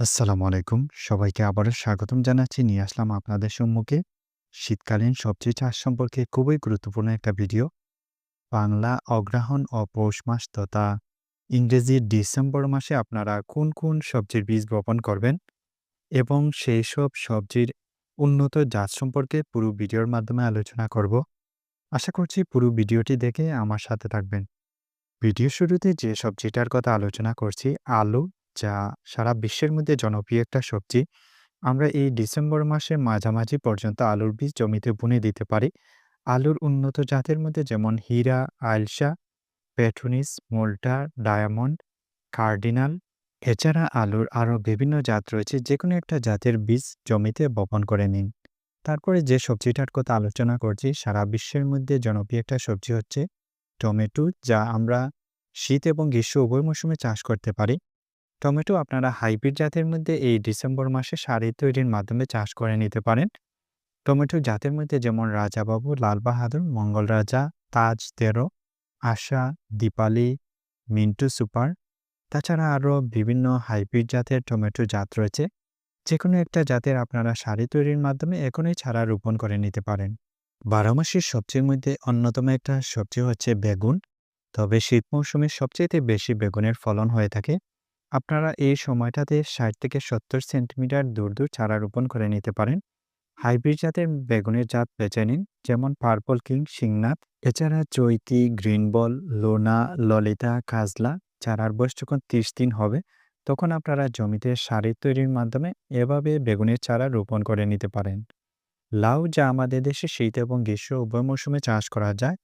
আসসালামু আলাইকুম। সবাইকে আবারও স্বাগতম জানাচ্ছি। নিয়ে আসলাম আপনাদের সম্মুখে শীতকালীন সবজি চাষ সম্পর্কে খুবই গুরুত্বপূর্ণ একটা ভিডিও। বাংলা অগ্রহায়ণ ও পৌষ মাস তথা ইংরেজি ডিসেম্বর মাসে আপনারা কোন, কোন সবজির বীজ বপন করবেন এবং সেই সব সবজির উন্নত জাত সম্পর্কে পুরো ভিডিওর মাধ্যমে আলোচনা করব। আশা করছি পুরো ভিডিওটি দেখে আমার সাথে থাকবেন। ভিডিও শুরুতে যে সবজিটার কথা আলোচনা করছি আলু, যা সারা বিশ্বের মধ্যে জনপ্রিয় একটা সবজি। আমরা এই ডিসেম্বর মাসের মাঝামাঝি পর্যন্ত আলুর বীজ জমিতে বুনে দিতে পারি। আলুর উন্নত জাতের মধ্যে যেমন হীরা, আইলসা, পেট্রোনিস, মোল্টা, ডায়ামন্ড, কার্ডিনাল। এছাড়া আলুর আরও বিভিন্ন জাত রয়েছে যে কোনো একটা জাতের বীজ জমিতে বপন করে নিন। তারপরে যে সবজিটার কথা আলোচনা করছি সারা বিশ্বের মধ্যে জনপ্রিয় একটা সবজি হচ্ছে টমেটো, যা আমরা শীত এবং গ্রীষ্ম উভয় মৌসুমে চাষ করতে পারি। টমেটো আপনারা হাইব্রিড জাতের মধ্যে এই ডিসেম্বর মাসে সারি তৈরির মাধ্যমে চাষ করে নিতে পারেন। টমেটো জাতের মধ্যে যেমন রাজাবাবু, লাল বাহাদুর, মঙ্গল রাজা, তাজ তেরো, আশা, দীপালি, মিন্টু সুপার। তাছাড়া আরও বিভিন্ন হাইব্রিড জাতের টমেটো জাত রয়েছে। যেকোনো একটা জাতের আপনারা সারি তৈরির মাধ্যমে এখনই ছাড়া রোপণ করে নিতে পারেন। বারোমাসির সবজির মধ্যে অন্যতম একটা সবজি হচ্ছে বেগুন। তবে শীত মৌসুমে সবচাইতে বেশি বেগুনের ফলন হয়ে থাকে। আপনারা এই সময়টাতে ৬০ থেকে ৭০ সেন্টিমিটার দূর, দূর চারা রোপণ করে নিতে পারেন। হাইব্রিড জাতের বেগুনের জাত বেছে নিন, যেমন পার্পল কিং, সিংনাথ। এছাড়া চৈতি, গ্রিন বল, লোনা, ললিতা, কাজলা চারার বয়স যখন ৩০ দিন হবে, তখন আপনারা জমিতে সারি তৈরির মাধ্যমে এভাবে বেগুনের চারা রোপণ করে নিতে পারেন। লাউ, যা আমাদের দেশে শীত এবং গ্রীষ্ম উভয় মৌসুমে চাষ করা যায়।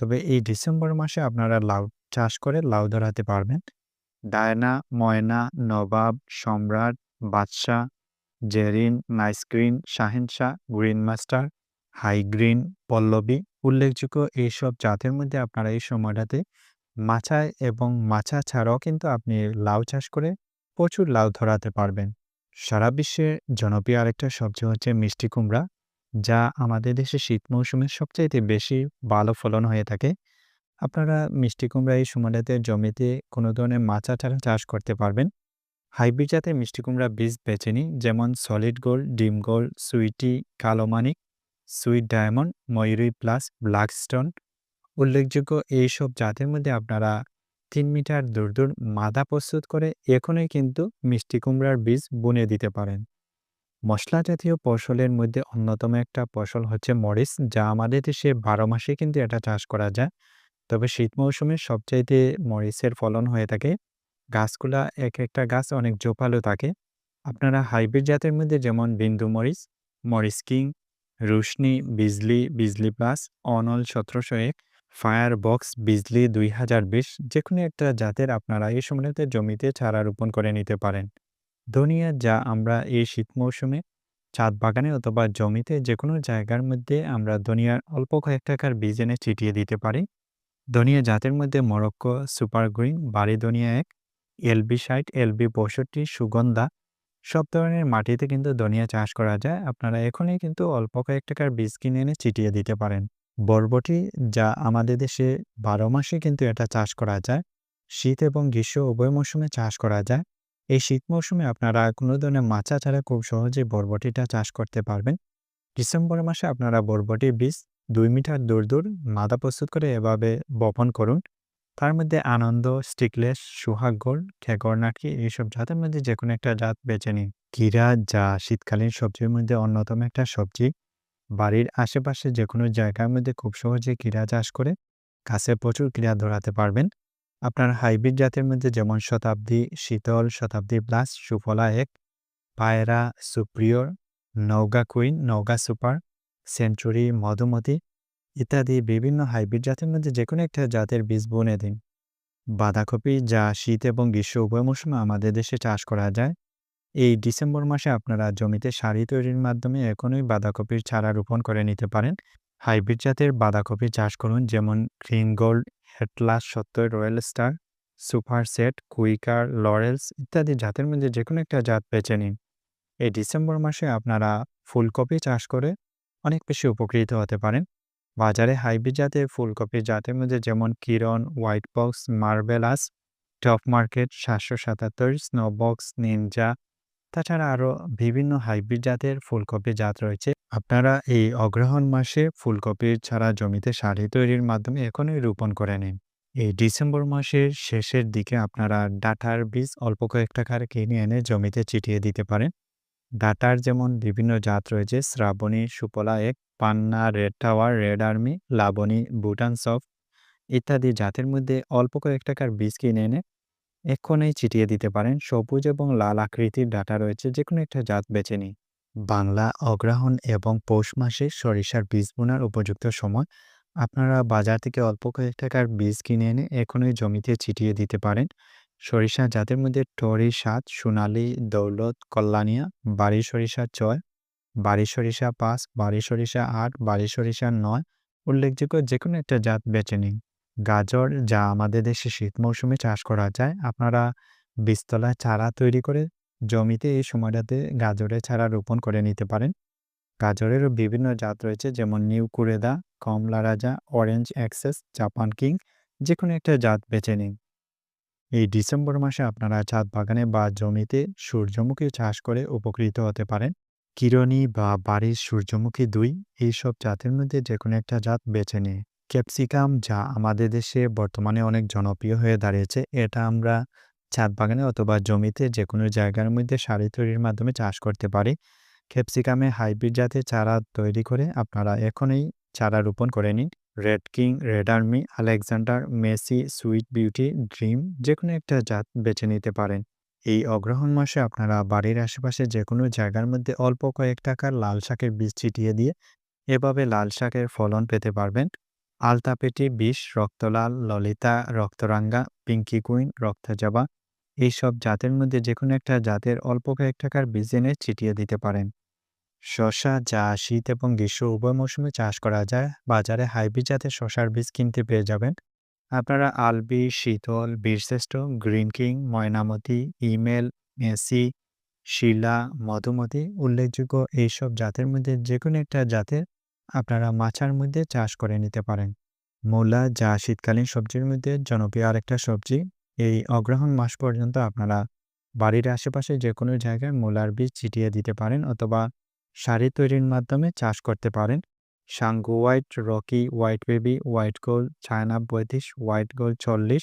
তবে এই ডিসেম্বর মাসে আপনারা লাউ চাষ করে লাউ ধরাতে পারবেন। ডায়না, ময়না, নবাব, সম্রাট, বাদশাহ, Zerin, নাইসক্রিন Shahenshah, green master, high green, Pallavi উল্লেখযোগ্য এইসব জাতের মধ্যে আপনারা এই সময়টাতে মাচায় এবং মাছা ছাড়াও কিন্তু আপনি লাউ চাষ করে প্রচুর লাউ ধরাতে পারবেন। সারা বিশ্বে জনপ্রিয় আরেকটা সবজি হচ্ছে মিষ্টি কুমড়া, যা আমাদের দেশে শীত মৌসুমে সবচাইতে বেশি ভালো ফলন হয়ে থাকে। আপনারা মিষ্টি কুমড়া এই সময়টাতে জমিতে কোনো ধরনের মাচা ছাড়া চাষ করতে পারবেন। হাইব্রিড জাতের মিষ্টি কুমড়া বীজ বেছে নিন, যেমন সলিড গোল্ড, ডিম গোল্ড, সুইটি, কালো মানিক, sweet diamond, Mayuri plus, blackstone. উল্লেখযোগ্য এইসব জাতের মধ্যে আপনারা তিন মিটার দূর, দূর মাদা প্রস্তুত করে এখনই কিন্তু মিষ্টি কুমড়ার বীজ বুনে দিতে পারেন। মশলা জাতীয় ফসলের মধ্যে অন্যতম একটা ফসল হচ্ছে মরিচ, যা আমাদের দেশে ১২ মাসে কিন্তু এটা চাষ করা যায়। তবে শীত মৌসুমে সবচাইতে মরিচের ফলন হয়ে থাকে। গাছগুলা এক একটা গাছ অনেক জোপালো থাকে। আপনারা হাইব্রিড জাতের মধ্যে যেমন বিন্দু মরিচ, মরিচ king, Rushni, Bijli, Bijli plus, Anal ১৭০১, fire box, Bijli ২০২০ যেকোনো একটা জাতের আপনারা এই সময়তে জমিতে চারা রোপণ করে নিতে পারেন। ধনিয়া, যা আমরা এই শীত মৌসুমে ছাদ বাগানে অথবা জমিতে যেকোনো জায়গার মধ্যে আমরা ধনিয়ার অল্প কয়েক টাকার বীজ এনে ছিটিয়ে দিতে পারি। ধনিয়া জাতের মধ্যে মরক্কো, সুপার গ্রিন, বাড়ি ধনিয়া এক, এলবি ষাট, এলবি পঁয়ষট্টি, সুগন্ধা সব ধরনের মাটিতে কিন্তু ধনিয়া চাষ করা যায়। আপনারা এখনই কিন্তু অল্প কয়েক টাকার বীজ কিনে এনে ছিটিয়ে দিতে পারেন। বরবটি, যা আমাদের দেশে ১২ মাসে কিন্তু এটা চাষ করা যায়। শীত এবং গ্রীষ্ম উভয় মৌসুমে চাষ করা যায়। এই শীত মৌসুমে আপনারা কোনো ধরনের মাচা ছাড়া খুব সহজেই বরবটিটা চাষ করতে পারবেন। ডিসেম্বর মাসে আপনারা বরবটির বীজ ২ মিটার দূর, দূর মাদা প্রস্তুত করে এভাবে বপন করুন। তার মধ্যে আনন্দ, স্টিকলেস, সোহাগ গোল্ড, খেকরনাকি এইসব জাতের মধ্যে যেকোনো একটা জাত বেছে নিন। কীরা, যা শীতকালীন সবজির মধ্যে অন্যতম একটা সবজি। বাড়ির আশেপাশে যেকোনো জায়গার মধ্যে খুব সহজে কীরা চাষ করে গাছে প্রচুর কীরা ধরাতে পারবেন। আপনার হাইব্রিড জাতের মধ্যে যেমন শতাব্দী, শীতল, শতাব্দী প্লাস, সুফলা এক, পায়রা, superior, Nouga queen, Nouga super, century, Madhumati ইত্যাদি বিভিন্ন হাইব্রিড জাতের মধ্যে যেকোনো একটা জাতের বীজ বুনে দিন। বাঁধাকপি, যা শীত এবং গ্রীষ্ম উভয় মৌসুমে আমাদের দেশে চাষ করা যায়। এই ডিসেম্বর মাসে আপনারা জমিতে সারি তৈরির মাধ্যমে এখনই বাঁধাকপির চারা রোপণ করে নিতে পারেন। হাইব্রিড জাতের বাঁধাকপি চাষ করুন, যেমন গ্রিন গোল্ড, হেটলাস সত্তর, royal star, super set, quicker, laurels ইত্যাদি জাতের মধ্যে যেকোনো একটা জাত বেছে নিন। এই ডিসেম্বর মাসে আপনারা ফুলকপি চাষ করে অনেক বেশি উপকৃত হতে পারেন। বাজারে হাইব্রিড জাতের ফুলকপির জাতের মধ্যে যেমন Kiran, white box, marvelous, top market, সাতশো সাতাত্তর, স্নো বক্স, নিনজা, তাছাড়া আরও বিভিন্ন হাইব্রিড জাতের ফুলকপির জাত রয়েছে। আপনারা এই অগ্রহায়ণ মাসে ফুলকপির ছাড়া জমিতে সারি তৈরির মাধ্যমে এখনই রোপণ করে নিন। এই ডিসেম্বর মাসের শেষের দিকে আপনারা ডাটার বীজ অল্প কয়েক টাকার কিনে এনে জমিতে ছিটিয়ে দিতে পারেন। ডাঁটার যেমন বিভিন্ন জাত রয়েছে শ্রাবণী, সুফলা এক, Panna, red tower, red army, Labani, Bhutan soft ইত্যাদি জাতের মধ্যে অল্প কয়েক টাকার বীজ কিনে এনে এক্ষণেই ছিটিয়ে দিতে পারেন। সবুজ এবং লাল আকৃতির ডাটা রয়েছে যে কোনো একটা জাত বেছে নিন। বাংলা অগ্রহায়ণ এবং পৌষ মাসে সরিষার বীজ বোনার উপযুক্ত সময়। আপনারা বাজার থেকে অল্প কয়েক টাকার বীজ কিনে এনে এখনই জমিতে ছিটিয়ে দিতে পারেন। সরিষা জাতের মধ্যে টরি সাত, সোনালি দৌলত, কল্যাণিয়া, বাড়ি সরিষা ছয়, বাড়ি সরিষা পাঁচ, বাড়ি সরিষা আট, বাড়ি সরিষা নয় উল্লেখযোগ্য যে কোনো একটা জাত বেছে নিন। গাজর যা আমাদের দেশে শীত মৌসুমে চাষ করা যায়। আপনারা বীজতলায় চারা তৈরি করে জমিতে এই সময়টাতে গাজরের চারা রোপণ করে নিতে পারেন। গাজরেরও বিভিন্ন জাত রয়েছে যেমন নিউ কুরেদা, কমলা রাজা, অরেঞ্জ অ্যাক্সেস, জাপান কিং যে কোনো একটা জাত বেছে নিন। এই ডিসেম্বর মাসে আপনারা ছাদ বাগানে বা জমিতে সূর্যমুখী চাষ করে উপকৃত হতে পারেন। কিরণী বা বাড়ির সূর্যমুখী দুই, এইসব জাতের মধ্যে যে কোনো একটা জাত বেছে নিয়ে ক্যাপসিকাম, যা আমাদের দেশে বর্তমানে অনেক জনপ্রিয় হয়ে দাঁড়িয়েছে। এটা আমরা ছাদ বাগানে অথবা জমিতে যেকোনো জায়গার মধ্যে সারি তৈরির মাধ্যমে চাষ করতে পারি। ক্যাপসিকামে হাইব্রিড জাতের চারা তৈরি করে আপনারা এখনই চারা রোপণ করে নিন। Red king, red army, Alexander, Messi, sweet beauty, dream যে কোনো একটা জাত বেছে নিতে পারেন। এই অগ্রহণ মাসে আপনারা বাড়ির আশেপাশে যে কোনো জায়গার মধ্যে অল্প কয়েক টাকার লাল শাকের বীজ ছিটিয়ে দিয়ে এভাবে লাল শাকের ফলন পেতে পারবেন। আলতাপেটি বিষ, রক্তলাল, ললিতা, রক্তরাঙ্গা, পিঙ্কি কুইন, রক্তজবা এইসব জাতের মধ্যে যেকোনো একটা জাতের অল্প কয়েক টাকার বীজ এনে ছিটিয়ে দিতে পারেন। শসা যা শীত এবং গ্রীষ্ম উভয় মৌসুমে চাষ করা যায়। বাজারে হাইব্রিড জাতের শশার বীজ কিনতে পেয়ে যাবেন। আপনারা Albi, Sheetal, Birshreshtha, green king, Moynamoti, email, Messi, Shila, Madhumati উল্লেখযোগ্য এইসব জাতের মধ্যে যেকোনো একটা জাতের আপনারা মাছার মধ্যে চাষ করে নিতে পারেন। মূলা যা শীতকালীন সবজির মধ্যে জনপ্রিয় আরেকটা সবজি। এই অগ্রহণ মাস পর্যন্ত আপনারা বাড়ির আশেপাশে যেকোনো জায়গায় মূলার বীজ ছিটিয়ে দিতে পারেন অথবা সারি তৈরির মাধ্যমে চাষ করতে পারেন। Sangu white, rocky, white baby, white gold, China পঁয়ত্রিশ, হোয়াইট গোল্ড চল্লিশ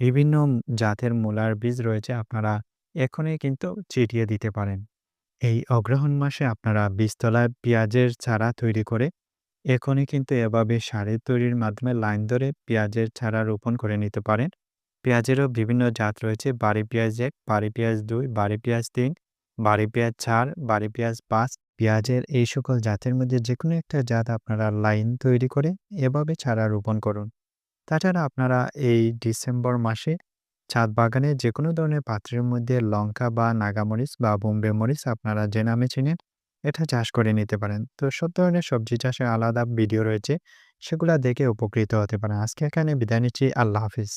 বিভিন্ন জাতের মূলার বীজ রয়েছে আপনারা এখনই কিন্তু চিটিয়ে দিতে পারেন। এই অগ্রহায়ণ মাসে আপনারা বীজতলায় পেঁয়াজের চারা তৈরি করে এখনই কিন্তু এভাবে সারি তৈরির মাধ্যমে লাইন ধরে পেঁয়াজের চারা রোপণ করে নিতে পারেন। পেঁয়াজেরও বিভিন্ন জাত রয়েছে বাড়ি পেঁয়াজ এক, বাড়ি পেঁয়াজ দুই, বাড়ি পেঁয়াজ তিন, বাড়ি পেঁয়াজ চার, বাড়ি পেঁয়াজ পাঁচ। পেঁয়াজের এই সকল জাতের মধ্যে যেকোনো একটা জাত আপনারা লাইন তৈরি করে এভাবে চারা রোপণ করুন। তাছাড়া আপনারা এই ডিসেম্বর মাসে ছাদ বাগানে যেকোনো ধরনের পাত্রের মধ্যে লঙ্কা বা নাগামরিচ বা বোম্বে মরিচ আপনারা যে নামে চিনেন, এটা চাষ করে নিতে পারেন। তো সব ধরনের সবজি চাষের আলাদা ভিডিও রয়েছে, সেগুলা দেখে উপকৃত হতে পারেন। আজকে এখানে বিদায় নিচ্ছি। আল্লাহ হাফিজ।